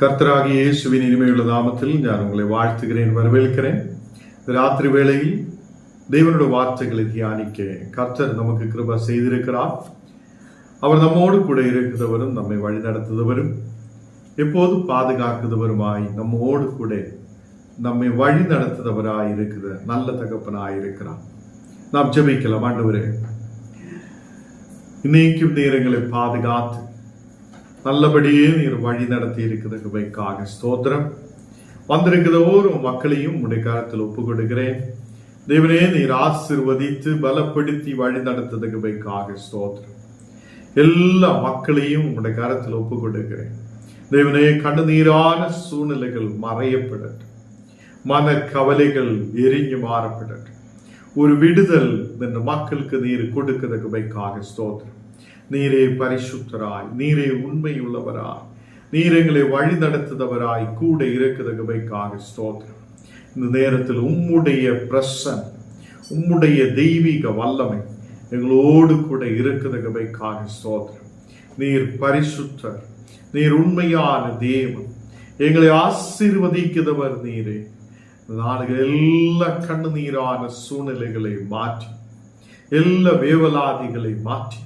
கர்த்தராகிய இயேசுவின் இனிமையுள்ள நாமத்தில் நான் உங்களை வாழ்த்துகிறேன் வரவேற்கிறேன். ராத்திரி வேளையில் தேவனுடைய வார்த்தைகளை தியானிக்க கர்த்தர் நமக்கு கிருபா செய்திருக்கிறார். அவர் நம்மோடு கூட இருக்கிறவரும் நம்மை வழிநடத்துபவரும் எப்போது பாதுகாக்குதவருமாய் நம்மோடு கூட நம்மை வழி நடத்துதவராய் இருக்கிற நல்ல தகப்பனாய் இருக்கிறார். நாம் ஜெபிக்கலாம் ஆண்டவரே. இன்னைக்கும் நேரங்களை பாதுகாத்து நல்லபடியே நீர் வழி நடத்தி இருக்கிறதுக்காக ஸ்தோத்திரம். வந்திருக்கிற ஒரு மக்களையும் உடைய காலத்தில் ஒப்பு கொடுக்கிறேன் தேவனே நீர் ஆசிர்வதித்து பலப்படுத்தி வழி நடத்துறதுக்காக ஸ்தோத்திரம். எல்லா மக்களையும் உடைய காலத்தில் ஒப்பு கொடுக்கிறேன் தேவனே கடுநீரான சூழ்நிலைகள் மறையப்படட்டும். மன கவலைகள் எரிஞ்சு மாறப்படட்டும். ஒரு விடுதல் இந்த மக்களுக்கு நீர் கொடுக்கிறதுக்காக ஸ்தோத்திரம். நீரே பரிசுத்தராய் நீரே உண்மை உள்ளவராய் நீர் எங்களை வழி நடத்துதவராய் கூட இருக்கிறதுக்காக ஸ்தோத்திரம். இந்த நேரத்தில் உம்முடைய பிரசன் உம்முடைய தெய்வீக வல்லமை எங்களோடு கூட இருக்கிறதுக்காக ஸ்தோத்திரம். நீர் பரிசுத்தர் நீர் உண்மையான தேவன். எங்களை ஆசீர்வதிக்கிறவர் நீரே. நாடுகள் எல்லா கண்ணு நீரான சூழ்நிலைகளை மாற்றி எல்லா வேவலாதிகளை மாற்றி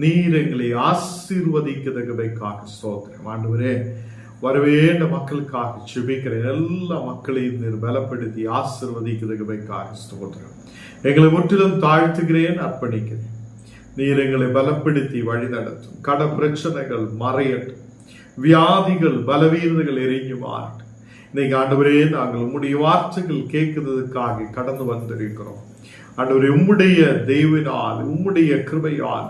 நீர் எங்களை ஆசீர்வதிக்கிறதுக்காக சோத்திரம் ஆண்டவரே வரவேண்ட மக்களுக்காக செபிக்கிறேன் எல்லா மக்களையும் நீர் பலப்படுத்தி ஆசீர்வதிக்கிறதுக்காக ஸ்தோத்திரம். எங்களை முற்றிலும் தாழ்த்துகிறேன் அர்ப்பணிக்கிறேன். நீர் எங்களை பலப்படுத்தி வழி நடத்தும் கட பிரச்சனைகள் மறையட்டும். வியாதிகள் பலவீனங்கள் எரிஞ்சு மாறட்டும் இன்னைக்கு ஆண்டவரே நாங்கள் உம்முடைய வார்த்தைகள் கேட்கிறதுக்காக கடந்து வந்திருக்கிறோம். ஆண்டவரே உம்முடைய தெய்வினால் உம்முடைய கிருபையால்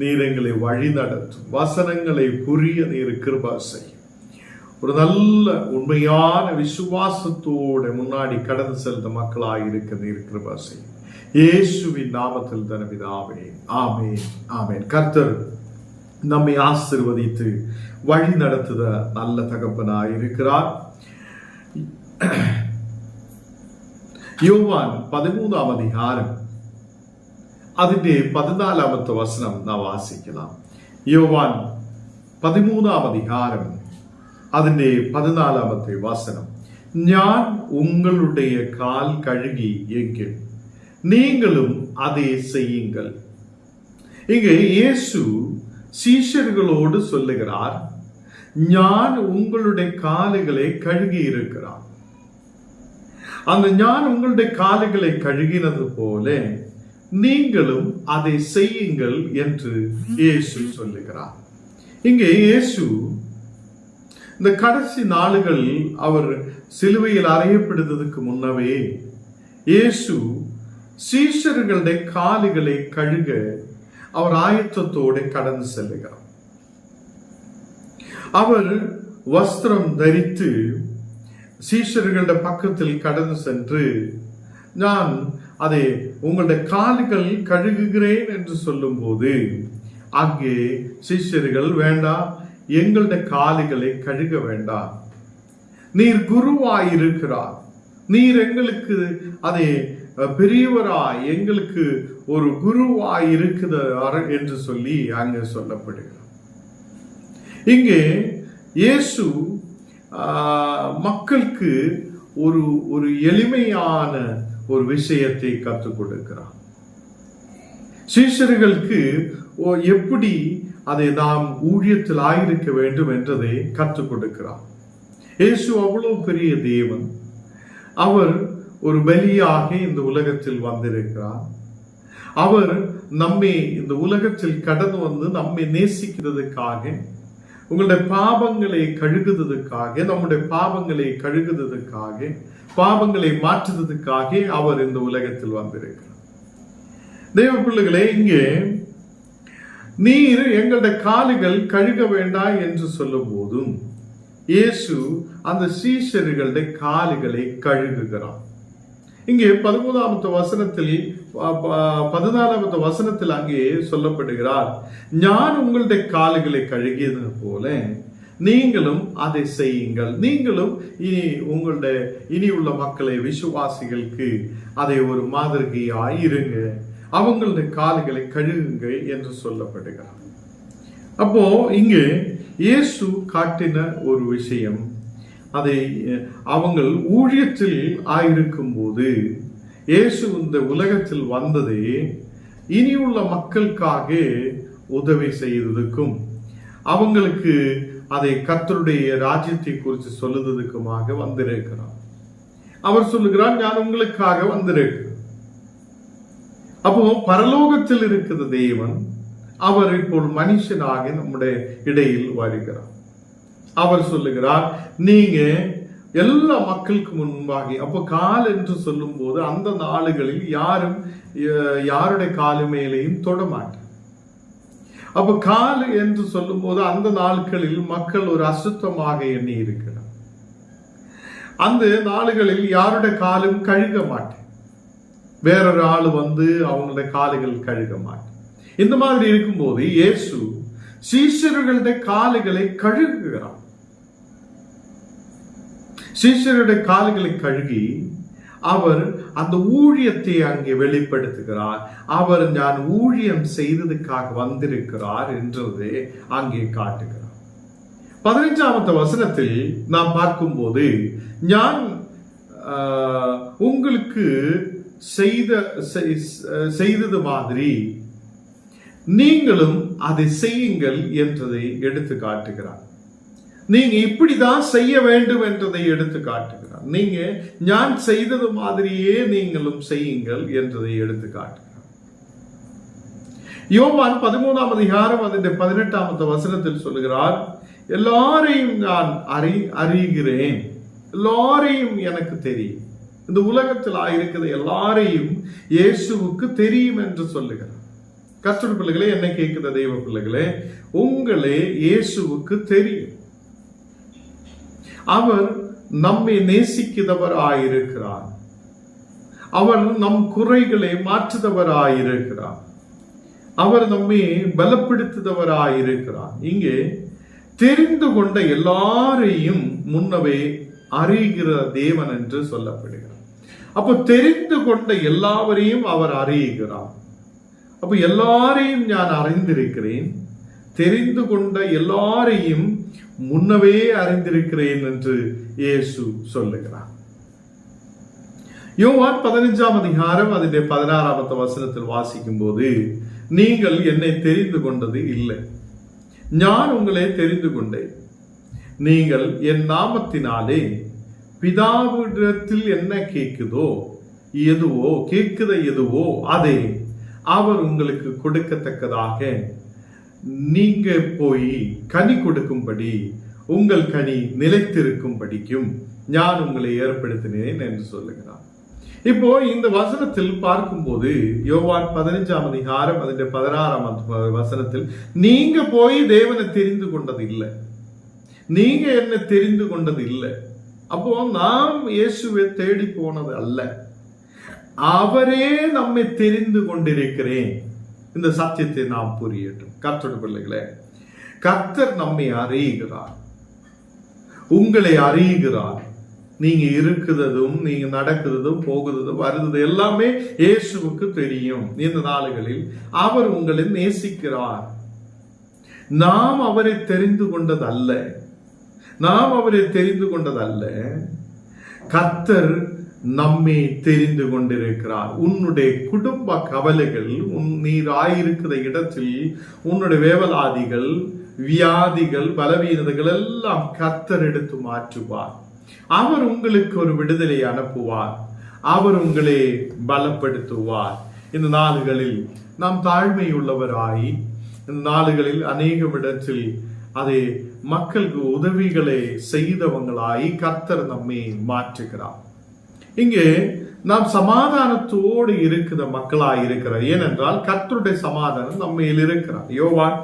நீர் எங்களை வழி நடத்தும் வசனங்களை புரிய நீர் கிருபா செய்யும். ஒரு நல்ல உண்மையான விசுவாசத்தோட முன்னாடி கடந்து செல்த மக்களாக இருக்க நீர் கிருபா செய்யும். இயேசுவின் நாமத்தில் தனவிதாவே ஆமேன் ஆமேன். கர்த்தர் நம்மை ஆசிர்வதித்து வழி நடத்துத நல்ல தகப்பனாக இருக்கிறார். யோவான் பதிமூன்றாம் அதிகாரம் അതിൻ്റെ പതിനാലാമത്തെ വചനം നാം വാസിക്കണം യോവാൻ പതിമൂന്നാം അധികാരം അതിൻ്റെ പതിനാലാമത്തെ വസനം ഞാൻ ഉങ്ങളുടെ കാൽ കഴുകി എങ്കിൽ നീങ്ങളും അതേ ചെയ്യുങ്കൾ இங்கே இயேசு சீஷர்களோடு சொல்லுகிறார் ஞான் உங்களுடைய காலுகளை கழுகி இருக்கிறார் அந்த ஞான் உங்களுடைய காலுகளை கழுகினது போல நீங்களும் அதை செய்யுங்கள் என்று இயேசு சொல்லுகிறார். இங்கே இயேசு இந்த கடைசி நாளுகள் அவர் சிலுவையில் அறையப்படுவதற்கு முன்னவே இயேசு சீஷர்களுடைய காலுகளை கழுக அவர் ஆயத்தத்தோடு கடந்து செல்லுகிறார். அவர் வஸ்திரம் தரித்து சீஷர்களுடைய பக்கத்தில் கடந்து சென்று நான் அதை உங்களுடைய கால்கள் கழுகுகிறேன் என்று சொல்லும்போது அங்கே சிஷ்யர்கள் வேண்டாம் எங்களுடைய காலிகளை கழுக வேண்டாம் நீர் குருவாயிருக்கிறார். நீர் எங்களுக்கு அதை பெரியவராய் எங்களுக்கு ஒரு குருவாய் இருக்குதார் என்று சொல்லி அங்கே சொல்லப்படுகிறார். இங்கே இயேசு மக்களுக்கு ஒரு ஒரு எளிமையான ஒரு விஷயத்தை கற்றுக் கொடுக்கிறார் சீஷர்களுக்கு எப்படி அதை நாம் ஊழியத்தில் ஆயிருக்க வேண்டும் என்றதை கற்றுக் கொடுக்கிறார் இயேசு அவ்வளவு பெரிய தேவன். அவர் ஒரு பலியாக இந்த உலகத்தில் வந்திருக்கிறார். அவர் நம்மை இந்த உலகத்தில் கடந்து வந்து நம்மை நேசிக்கிறதுக்காக உங்களுடைய பாவங்களை கழுகுதற்காக நம்முடைய பாவங்களை கழுகுதற்காக பாவங்களை மாற்றுவதற்காக அவர் இந்த உலகத்தில் வந்திருக்கிறார். தெய்வ பிள்ளைகளே இங்கே நீர் எங்களுடைய காலுகள் கழுக வேண்டாம் என்று சொல்லும் போதும் இயேசு அந்த சீஷர்களுடைய காலுகளை கழுகுகிறார். இங்கே பதிமூணாமத்து வசனத்தில் பதினாலாமத்து வசனத்தில் அங்கே சொல்லப்படுகிறார் ஞான் உங்களுடைய காலுகளை கழுகியது போல நீங்களும் அதை செய்யுங்கள். நீங்களும் இனி உங்களுடைய இனி உள்ள மக்களை விசுவாசிகளுக்கு அதை ஒரு மாதிரியாய் இருங்க. அவங்களுடைய கால்களை கழுகுங்க என்று சொல்லப்படுகிறார். அப்போ இங்கு இயேசு காட்டின ஒரு விஷயம். அதை அவங்கள் ஊழியத்தில் ஆயிருக்கும் போது இயேசு இந்த உலகத்தில் வந்ததே இனியுள்ள மக்களுக்காக உதவி செய்ததுக்கும் அவங்களுக்கு அதை கத்தருடைய ராஜ்யத்தை குறித்து சொல்லுவதற்குமாக வந்திருக்கிறார். அவர் சொல்லுகிறார் நான் உங்களுக்காக வந்திருக்கிறேன். அப்போ பரலோகத்தில் இருக்கிற தேவன் அவர் இப்போ மனுஷனாக நம்முடைய இடையில் வருகிறார். அவர் சொல்லுகிறார் நீங்க எல்லா மக்களுக்கு முன்பாகி அப்போ கால் என்று சொல்லும் போது அந்த நாளுகளில் யாரும் அஹ், யாருடைய காலு மேலேயும் தொடமாட்டார் அப்போ கால் என்று சொல்லும்போது அந்த நாட்களில் மக்கள் ஒரு அசுத்தமாக எண்ணி இருக்கிறார் அந்த நாடுகளில் யாருடைய காலும் கழுக மாட்டேன். வேறொரு ஆள் வந்து அவங்களோட காலுகள் கழுக மாட்டேன். இந்த மாதிரி இருக்கும்போது இயேசு சீஷர்களுடைய காலுகளை கழுகுகிறார். சீஷருடைய கால்களை கழுகி அவர் அந்த ஊழியத்தை அங்கே வெளிப்படுத்துகிறார். அவர் நான் ஊழியம் செய்ததுக்காக வந்திருக்கிறார் என்றதை அங்கே காட்டுகிறார். பதினைஞ்சாவது வசனத்தில் நாம் பார்க்கும்போது நான் ஆஹ், உங்களுக்கு செய்த செய்- செய்தது மாதிரி நீங்களும் அதை செய்யுங்கள் என்றதை எடுத்து காட்டுகிறார் நீங்க இப்படிதான் செய்ய வேண்டும் என்றதை எடுத்து காட்டுகிறார். நீங்க நான் செய்தது மாதிரியே நீங்களும் செய்யுங்கள் என்றதை எடுத்து காட்டுகிறார். யோவான் பதிமூணாம் அதிகாரம் அதன் பதினெட்டாமத்த வசனத்தில் சொல்லுகிறார் எல்லாரையும் நான் அறி அறிகிறேன். எல்லாரையும் எனக்கு தெரியும். இந்த உலகத்தில் இருக்கிற எல்லாரையும் இயேசுவுக்கு தெரியும் என்று சொல்லுகிறார். கஸ்டர் பிள்ளைகளே என்ன கேட்குத தெய்வ பிள்ளைகளே உங்களே இயேசுவுக்கு தெரியும். அவர் நம்மை நேசிக்கிறவராயிருக்கிறார். அவர் நம் குறைகளை மாற்றுதவராயிருக்கிறார். அவர் நம்மை பலப்படுத்துதவராயிருக்கிறார். இங்கே தெரிந்து கொண்ட எல்லாரையும் முன்னவே அறிகிற தேவன் என்று சொல்லப்படுகிறார். அப்போ தெரிந்து கொண்ட எல்லாவரையும் அவர் அறிகிறார். அப்போ எல்லாரையும் நான் அறிந்திருக்கிறேன். தெரிந்து கொண்ட எல்லாரையும் முன்னவே அறிந்திருக்கிறேன் என்று இயேசு சொல்லுகிறார். யோவான் பதினஞ்சாம் அதிகாரம் அதிന്റെ பதினாறாமத்த வசனத்தில் வாசிக்கும் போது நீங்கள் என்னை தெரிந்து கொண்டது இல்லை. நான் உங்களை தெரிந்து கொண்டேன். நீங்கள் என் நாமத்தினாலே பிதாவிடத்தில் என்ன கேட்குதோ எதுவோ கேட்குத எதுவோ அதை அவர் உங்களுக்கு கொடுக்கத்தக்கதாக நீங்க போய் கனி கொடுக்கும்படி உங்கள் கனி நிலைத்திருக்கும்படிக்கும் நான் உங்களை ஏற்படுத்தினேன் என்று சொல்லுகிறார் இப்போ இந்த வசனத்தில் பார்க்கும்போது யோவான் பதினஞ்சாம் அதிகாரம் அதிന്റെ பதினாறாம் வசனத்தில் நீங்க போய் தேவனை தெரிந்து கொண்டது இல்லை நீங்க என்ன தெரிந்து கொண்டது இல்லை அப்போ நாம் இயேசுவை தேடி போனது அல்ல. அவரே நம்மை தெரிந்து கொண்டிருக்கிறேன். இந்த சத்தியத்தை நாம் புரியட்டும். கர்த்தருடைய பிள்ளைகளே கர்த்தர் நம்மை அறியுகிறார் உங்களை அறியுகிறார் நீங்க இருக்குறதும் நீங்க நடக்கிறதும் போகிறதும் வருது எல்லாமே இயேசுவுக்கு தெரியும். இந்த நாளுகளில் அவர் உங்களை நேசிக்கிறார். நாம் அவரை தெரிந்து கொண்டது அல்ல நாம் அவரை தெரிந்து கொண்டது அல்ல நம்மை தெரிந்து கொண்டிருக்கிறார். உன்னுடைய குடும்ப கவலைகள் உன் நீர் ஆயிருக்கிற இடத்தில் உன்னுடைய வேவலாதிகள் வியாதிகள் பலவீனதைகள் எல்லாம் கத்தர் எடுத்து மாற்றுவார். அவர் உங்களுக்கு ஒரு விடுதலை அனுப்புவார். அவர் உங்களை பலப்படுத்துவார். இந்த நாடுகளில் நாம் தாழ்மையுள்ளவராய் இந்த நாடுகளில் அநேக இடத்தில் அதை மக்களுக்கு உதவிகளை செய்தவங்களாய் கர்த்தர் நம்மை மாற்றுகிறார். இங்கே நாம் சமாதானத்தோடு இருக்கிற மக்களாக இருக்கிறார். ஏனென்றால் கர்த்தருடைய சமாதானம் நம்மையில் இருக்கிறார். யோவான்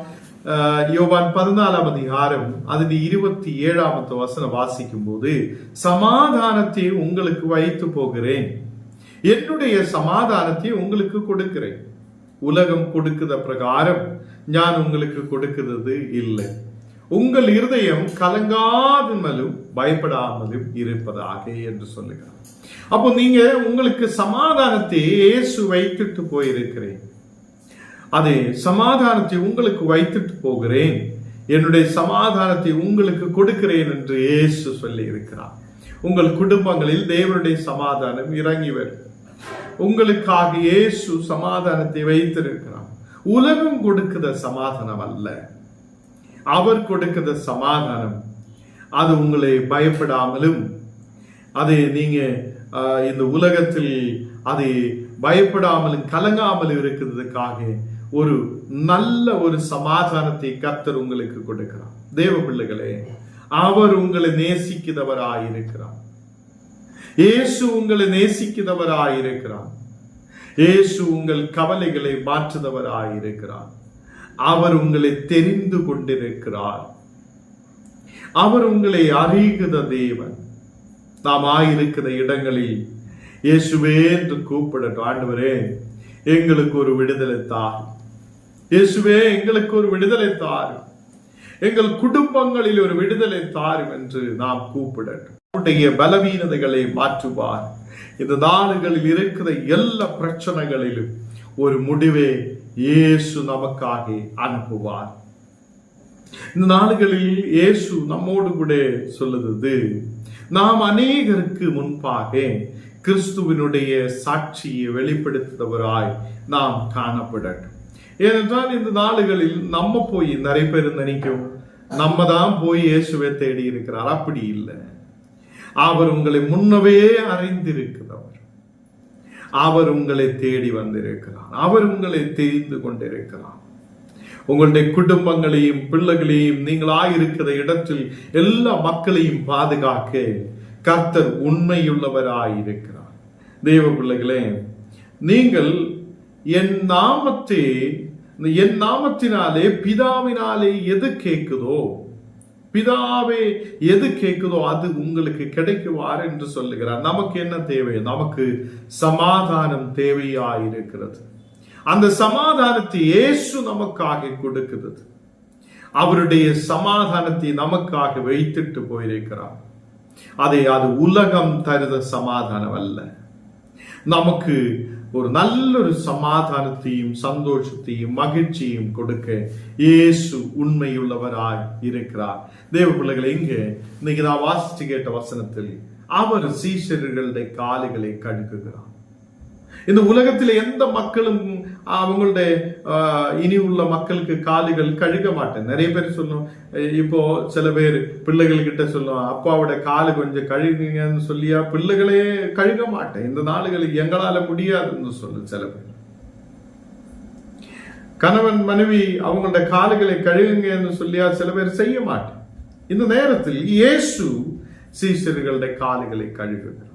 யோவான் பதினாலாம் அதிகாரம் அதில் இருபத்தி ஏழாமத்து வசனம் வாசிக்கும் போது சமாதானத்தை உங்களுக்கு வைத்து போகிறேன். என்னுடைய சமாதானத்தை உங்களுக்கு கொடுக்கிறேன். உலகம் கொடுக்கிற பிரகாரம் நான் உங்களுக்கு கொடுக்கிறது இல்லை. உங்கள் இருதயம் கலங்காதமலும் பயப்படாமலும் இருப்பதாக என்று சொல்லுகிறார். அப்போ நீங்க உங்களுக்கு சமாதானத்தை இயேசு வைத்துட்டு போயிருக்கிறேன். அது சமாதானத்தை உங்களுக்கு வைத்துட்டு போகிறேன். என்னுடைய சமாதானத்தை உங்களுக்கு கொடுக்கிறேன் என்று இயேசு சொல்லி இருக்கிறார். உங்கள் குடும்பங்களில் தேவனுடைய சமாதானம் இறங்கி வரும். உங்களுக்காக இயேசு சமாதானத்தை வைத்திருக்கிறார். உலகம் கொடுக்கிற சமாதானம் அல்ல. அவர் கொடுக்கிற சமாதானம். அது உங்களை பயப்படாமலும் அதை நீங்க இந்த உலகத்தில் அதை பயப்படாமலும் கலங்காமலும் இருக்கிறதுக்காக ஒரு நல்ல ஒரு சமாதானத்தை கத்தர் உங்களுக்கு கொடுக்கிறார். தேவ பிள்ளைகளே அவர் உங்களை நேசிக்கிறவராயிருக்கிறார். இயேசு உங்களை நேசிக்கிறவராயிருக்கிறார். இயேசு உங்கள் கவலைகளை மாற்றுதவராயிருக்கிறார். அவர் உங்களை தெரிந்து கொண்டிருக்கிறார். அவர் உங்களை அறிகிற தேவன். நாம் ஆயிருக்கிற இடங்களில் இயேசுவே என்று கூப்பிடட்டும். ஆண்டவரே எங்களுக்கு ஒரு விடுதலை தார். இயேசுவே எங்களுக்கு ஒரு விடுதலை தாரும் எங்கள் குடும்பங்களில் ஒரு விடுதலை தாரும் என்று நாம் கூப்பிடட்டும். நம்முடைய பலவீனதைகளை மாற்றுவார். இந்த நாடுகளில் இருக்கிற எல்லா பிரச்சனைகளிலும் ஒரு முடிவே இயேசு நமக்காக அனுப்புவார். இந்த நாடுகளில் இயேசு நம்மோடு கூட சொல்லுது நாம் அநேகருக்கு முன்பாக கிறிஸ்துவினுடைய சாட்சியை வெளிப்படுத்துகிறவராய் நாம் காணப்படட்டும். ஏனென்றால் இந்த நாடுகளில் நம்ம போய் நிறைய பேர் நினைக்கும் நம்ம தான் போய் இயேசுவை தேடி இருக்கிறார். அப்படி இல்லை. அவர் உங்களை முன்னவே அறிந்திருக்கிறவர் அவர் உங்களை தேடி வந்திருக்கிறார். அவர் உங்களை தெரிந்து கொண்டிருக்கிறார். உங்களுடைய குடும்பங்களையும் பிள்ளைகளையும் நீங்களாயிருக்கிற இடத்தில் எல்லா மக்களையும் பாதுகாக்க கர்த்தர் உண்மையுள்ளவராயிருக்கிறார். தெய்வ பிள்ளைகளே நீங்கள் என் நாமத்தை என் நாமத்தினாலே பிதாவினாலே எது கேட்குதோ பிதாவே எது கேட்குதோ அது உங்களுக்கு கிடைக்குவார் என்று சொல்லுகிறார். நமக்கு என்ன தேவை? நமக்கு சமாதானம் தேவையாயிருக்கிறது. அந்த சமாதானத்தை இயேசு நமக்காக கொடுக்கிறது. அவருடைய சமாதானத்தை நமக்காக வைத்துட்டு போயிருக்கிறார். அதை அது உலகம் தருத சமாதானம் அல்ல. நமக்கு ஒரு நல்ல ஒரு சமாதானத்தையும் சந்தோஷத்தையும் மகிழ்ச்சியும் கொடுக்க இயேசு உண்மையுள்ளவராய் இருக்கிறார். தேவ பிள்ளைகளை இங்கே இன்னைக்கு நான் வாசிச்சு கேட்ட வசனத்தில் அவர் சீஷர்களுடைய காலுகளை கழுகுகிறார் இந்த உலகத்தில் எந்த மக்களும் அவங்களுடைய ஆஹ், இனி உள்ள மக்களுக்கு காலுகள் கழுக மாட்டேன் நிறைய பேர் சொல்லும் அஹ், இப்போ சில பேர் பிள்ளைகள் கிட்ட சொல்லும் அப்பாவோட காலு கொஞ்சம் கழுகுங்கன்னு சொல்லியா பிள்ளைகளே கழுக மாட்டேன் இந்த நாளுகளில் எங்களால முடியாதுன்னு சொல்லும் சில பேர் கணவன் மனைவி அவங்களோட காலுகளை கழுகுங்கன்னு சொல்லியா சில பேர் செய்ய மாட்டேன் இந்த நேரத்தில் இயேசு சீஷர்களுடைய காலுகளை கழுகுகிறார்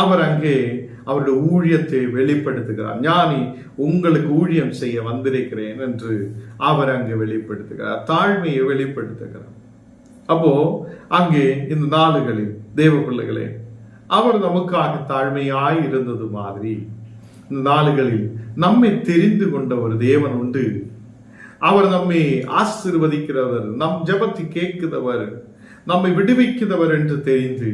அவர் அங்கே அவருடைய ஊழியத்தை வெளிப்படுத்துகிறார். ஞானி உங்களுக்கு ஊழியம் செய்ய வந்திருக்கிறேன் என்று அவர் அங்கே வெளிப்படுத்துகிறார். தாழ்மையை வெளிப்படுத்துகிறார். அப்போ அங்கே இந்த நாடுகளில் தேவ பிள்ளைகளே அவர் நமக்காக தாழ்மையாய் இருந்தது மாதிரி இந்த நாடுகளில் நம்மை தெரிந்து கொண்ட ஒரு தேவன் உண்டு. அவர் நம்மை ஆசிர்வதிக்கிறவர் நம் ஜபத்தை கேட்கிறவர் நம்மை விடுவிக்கிறவர் என்று தெரிந்து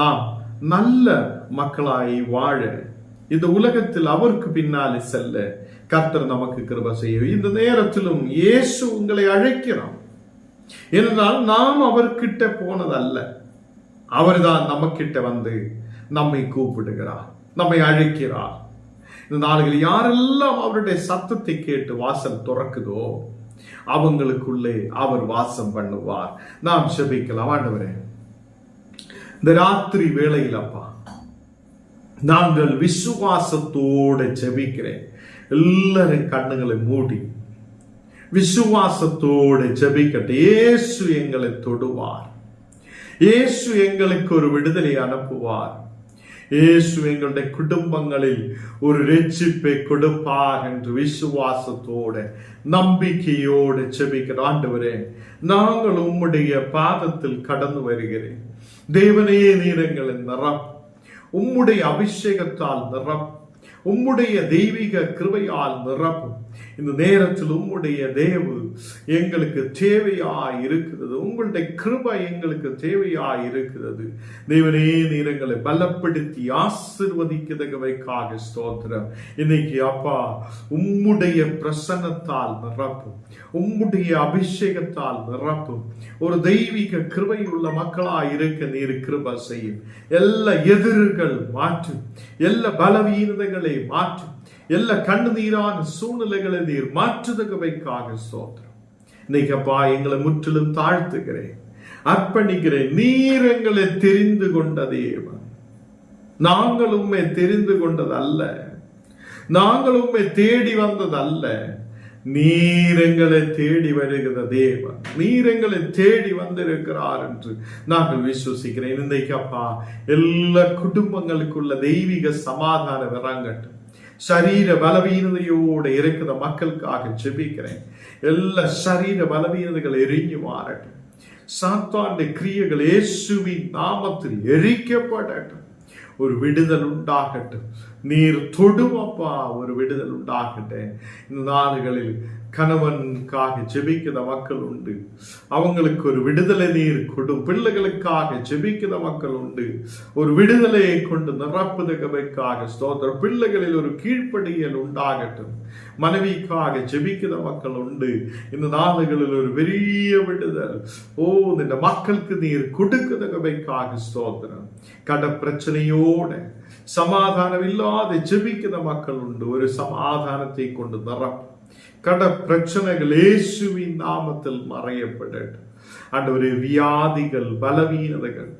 நாம் நல்ல மக்களாய் வாழ. இந்த உலகத்தில் அவருக்கு பின்னாலே செல்ல. கர்த்தர் நமக்கு கிருப செய்ய. இந்த நேரத்திலும் இயேசு உங்களை அழைக்கிறான் ஏனென்றால் நாம் அவர்கிட்ட போனதல்ல. அவர்தான் நம்மக்கிட்ட வந்து நம்மை கூப்பிடுகிறார் நம்மை அழைக்கிறார். இந்த நாடுகளில் யாரெல்லாம் அவருடைய சத்தத்தை கேட்டு வாசல் துறக்குதோ அவங்களுக்குள்ளே அவர் வாசம் பண்ணுவார். நாம் செபிக்கலாம் ஆண்டவரே. இந்த ராத்திரி வேளையில் அப்பா நாங்கள் விசுவாசத்தோடு ஜெபிக்கிறேன். எல்லாரும் கண்ணுகளை மூடி விசுவாசத்தோடு ஜெபிக்கட்டும். இயேசு எங்களை தொடுவார். இயேசு எங்களுக்கு ஒரு விடுதலை அனுப்புவார். இயேசு எங்களுடைய குடும்பங்களில் ஒரு ரட்சிப்பை கொடுப்பார் என்று விசுவாசத்தோட நம்பிக்கையோடு செபிக்கிற ஆண்டவரே நாங்கள் உம்முடைய பாதத்தில் கடந்து வருகிறேன் தேவனே நீரங்களை நிறம் உம்முடைய அபிஷேகத்தால் நிறம் உம்முடைய தெய்வீக கிருபையால் நிரப்பும் இந்த நேரத்தில் உம்முடைய தேவு எங்களுக்கு தேவையா இருக்கிறது உங்களுடைய கிருபை எங்களுக்கு தேவையா இருக்கிறது தேவனே நீரங்களை பலப்படுத்தி ஆசிர்வதிக்கிறதுக்காக ஸ்தோத்திரம். இன்னைக்கு அப்பா உம்முடைய பிரசன்னத்தால் நிரப்பும். உம்முடைய அபிஷேகத்தால் நிரப்பும். ஒரு தெய்வீக கிருபை உள்ள மக்களா இருக்க நீர் கிருப செய்யும். எல்லா எதிர்கள் மாற்றும். எல்லா பலவீனதைகளை மாற்றும். எல்லா கண்ணுநீரான சூழ்நிலைகளை நீர் மாற்றுதகவைக்காக சோத்திரம் இன்னைக்கு அப்பா எங்களை முற்றிலும் தாழ்த்துகிறேன். அர்ப்பணிக்கிறேன். நீர் எங்களை தெரிந்து கொண்ட தேவன் நாங்கள் உண்மை தெரிந்து கொண்டது அல்ல நாங்கள் உண்மை தேடி வந்தது அல்ல நீர் எங்களை தேடி வருகிற தேவன் நீர் எங்களை தேடி வந்திருக்கிறார் என்று நாங்கள் விசுவசிக்கிறேன். இன்றைக்கு அப்பா எல்லா குடும்பங்களுக்குள்ள தெய்வீக சமாதானம் இறங்கட்டும் சரீர பலவீனதையோடு இருக்கிற மக்களுக்காக ஜெபிக்கிறேன். எல்லா சரீர பலவீனதைகள் எரிஞ்சு மாறட்டும். சாத்தாண்ட கிரியைகள் இயேசுவின் நாமத்தில் எரிக்கப்படட்டும். ஒரு விடுதல் உண்டாகட்டும். நீர் தொடுமப்பா ஒரு விடுதல் உண்டாகட்டும் இந்த நாடுகளில் கணவனுக்காக ஜெபிக்கிற மக்கள் உண்டு. அவங்களுக்கு ஒரு விடுதலை நீர் கொடும். பிள்ளைகளுக்காக ஜெபிக்கிற மக்கள் உண்டு. ஒரு விடுதலையை கொண்டு நிரப்புதகவைக்காக ஸ்தோத்திர பிள்ளைகளில் ஒரு கீழ்ப்படியல் உண்டாகட்டும். மனைவிக்காக ஜெபிக்கிற மக்கள் உண்டு. இந்த நாடுகளில் ஒரு பெரிய விடுதல். ஓ இந்த மக்களுக்கு நீர் கொடுக்கதகவைக்காக ஸ்தோத்திரம். கட பிரச்சனையோட சமாதானம் இல்லாத ஜெபிக்கிற மக்கள் உண்டு ஒரு சமாதானத்தை கொண்டு நிரப்பும் கட பிரச்சனைகள் இயேசுவின் நாமத்தில் மறையப்படட்டும் ஆண்டவரே வியாதிகள் பலவீனதைகள்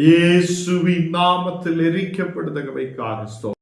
இயேசுவின் நாமத்தில் எரிக்கப்படுதகவைக்காக ஸ்தோத்திரம்